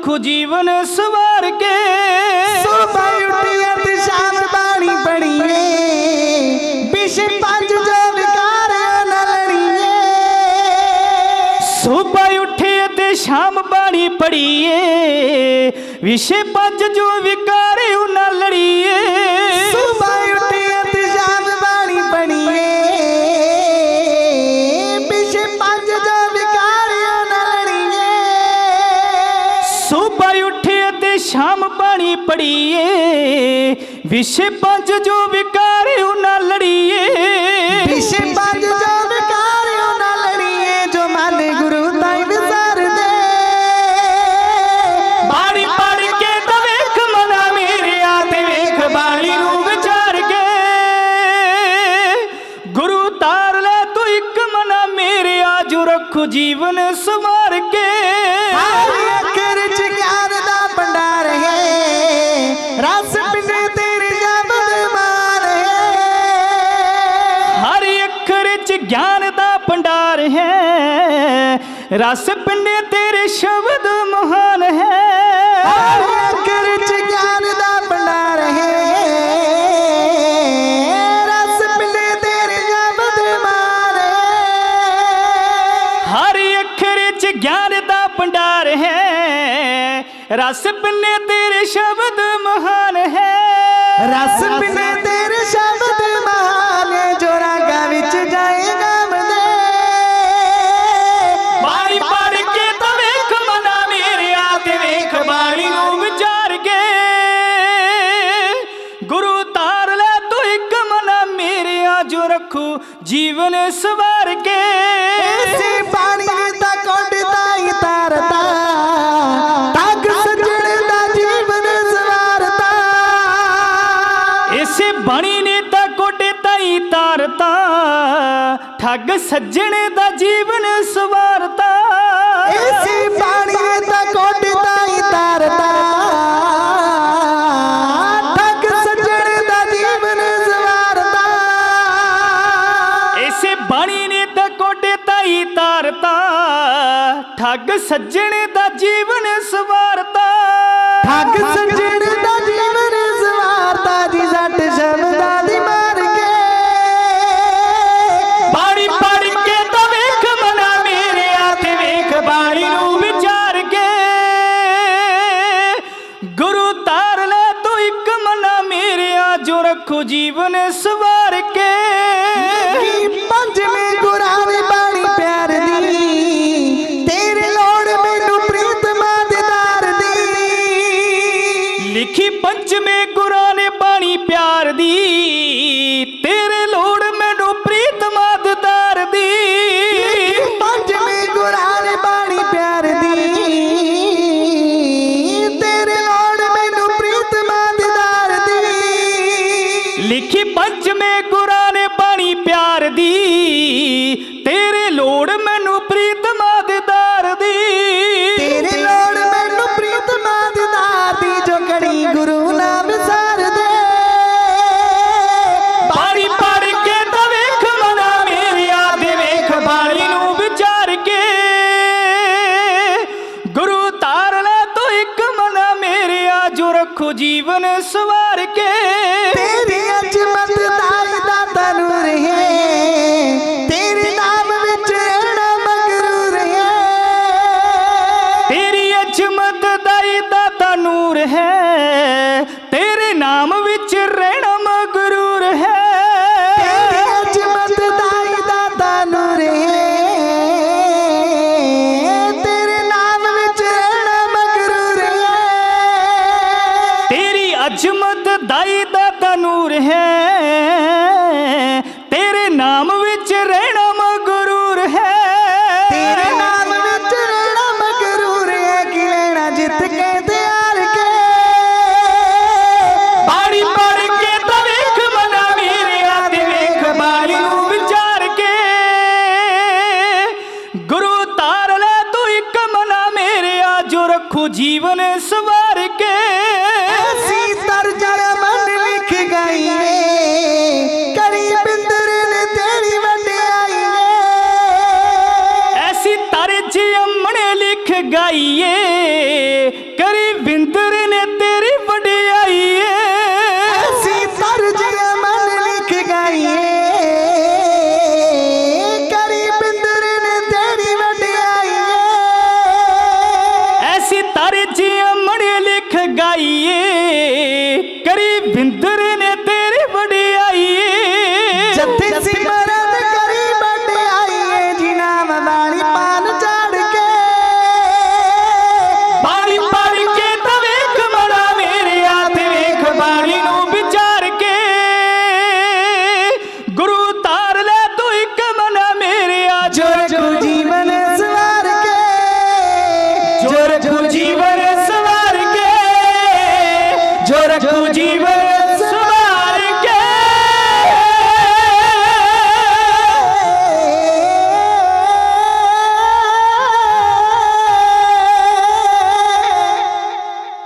ਜੀਵਨ ਸਵਾਰ ਕੇ ਸੁਬਹ ਉੱਠੀਏ ਤੇ ਸ਼ਾਮ ਬਾਣੀ ਪੜੀਏ ਵਿਸ਼ੇ ਪੰਜ ਜੋ ਵਿਕਾਰ ਨਾ ਲੜੀਏ। ਸੁਬਹ ਉੱਠੇ ਤੇ ਸ਼ਾਮ ਬਾਣੀ ਪੜੀਏ ਵਿਸ਼ੇ ਪੰਜ ਜੋ ਵਿਕਾਰੇ ਉਹਨਾਂ ਲੜੀਏ। ਵਿਸ਼ੇ ਪੰਜ ਜੋ ਵਿਕਾਰੇ ਉਹਨਾਂ ਲੜੀਏ। ਵਿਸ਼ੇ ਪੰਜ ਜੋ ਵਿਕਾਰ ਨਾ ਲੜੀਏ ਜੋ ਮਨ ਗੁਰੂ ਤਾਈ ਵਿਸਰ ਦੇ ਬਾਣੀ ਪੜ ਕੇ ਤਾਂ ਵੇਖ ਮਨਾ ਮੇਰਿਆ ਤੇ ਵੇਖ ਬਾਣੀ ਨੂੰ ਵਿਚਾਰ ਕੇ। ਗੁਰੂ ਤਾਰ ਲੈ ਤੂੰ ਇੱਕ ਮਨਾ ਮੇਰਿਆ ਜੋ ਰੱਖੂ ਜੀਵਨ ਸਵਾਰ ਰਸ ਪਿੰਡੇ ਤੇਰੇ ਸ਼ਬਦ ਮਹਾਨ ਹੈ। ਅੱਖਰ ਚ ਗਿਆਨ ਦਾ ਭੰਡਾਰ ਹੈ। ਰਸ ਪਿੰਡੇ ਤੇਰੇ ਜਬਦ ਮਾਰ ਹੈ। ਹਰ ਅੱਖਰ ਚ ਗਿਆਨ ਦਾ ਭੰਡਾਰ ਹੈ। ਰਸ ਪਿੰਨੇ ਤੇਰੇ ਸ਼ਬਦ ਮਹਾਨ ਹੈ। ਰਸ ਰੱਖੂ ਜੀਵਨ ਸਵਾਰ ਕੇ ਇਸੇ ਪਾਣੀ ਦਾ ਕੋਟਦਾ ਹੀ ਤਾਰਦਾ ਤੱਕ ਸੱਜਣ ਦਾ ਜੀਵਨ ਸਵਾਰਦਾ ਇਸੇ ਬਾਣੀ ਨੇ ਤਾਂ ਕੋਟੇ ਤਾਈ ਤਾਰਤਾ ਠੱਗ ਸੱਜਣ ਦਾ ਜੀਵਨ ਸਵਾਰਤਾ। ਬਾਣੀ ਨੇ ਤਾਂ ਕੋਟੇ ਤਾਈ ਤਾਰਤਾ ਠੱਗ ਸੱਜਣ ਦਾ ਜੀਵਨ ਸਵਾਰਤਾ। ਠੱਗ ਸੱਜਣ ਦਾ ਜੀਵਨ ਸਵਾਰਦਾ ਜੀ ਜੱਟ ਸ਼ਬਦਾਂ ਦੀ ਮਾਰ ਕੇ। ਬਾਣੀ ਪੜ ਕੇ ਤਾਂ ਵੇਖ ਮਨਾ ਮੇਰਿਆ ਤੇ ਵੇਖ ਬਾਣੀ ਨੂੰ ਵਿਚਾਰ ਕੇ। ਗੁਰੂ ਤਾਰ ਲੈ ਤੂੰ ਇੱਕ ਮਨਾ ਮੇਰਿਆ ਜੋ ਰੱਖੋ ਜੀਵਨ ਸਵਾਰ ਕੀ। ਜੀਵਨ ਸਵਾਰ ਕੇ ਅਜਮਤ ਦਾਈ ਦਾਤਾ ਨੂਰ ਹੈ। ਤੇਰੇ ਨਾਮ ਵਿੱਚ ਰਹਿਣਾ ਮਗਰੂਰ ਹੈ। ਤੇਰੇ ਨਾਮ ਵਿੱਚ ਰਹਿਣਾ ਮਗਰੂਰ ਹੈ ਕਿ ਲੈਣਾ ਜਿੱਤ ਕੇ ਤਿਆਰ ਕੇ। ਬਾਣੀ ਪੜ ਕੇ ਤਾਂ ਵੇਖ ਮਨਾ ਮੇਰਿਆ ਤੇ ਵੇਖ ਬਾਣੀ ਨੂੰ ਵਿਚਾਰ ਕੇ। ਗੁਰੂ ਤਾਰ ਲੈ ਤੂੰ ਇੱਕ ਮਨਾ ਮੇਰਿਆ ਜੋ ਰੱਖੂ ਜੀਵਨ ਕਿਧਰ ਨੇ ਤੇਰੀ ਵਡਿਆਈ ਏ ਅਸੀਂ ਤਰਜ ਲਿਖ ਗਾਈਏ। ਕਰੀ ਬਿੰਦਰ ਨੇ ਤੇਰੀ ਵਡਿਆਈ ਏ ਅਸੀਂ ਤਰਜ ਮਨ ਲਿਖ ਗਾਈਏ। ਕਰੀ ਬਿੰਦਰ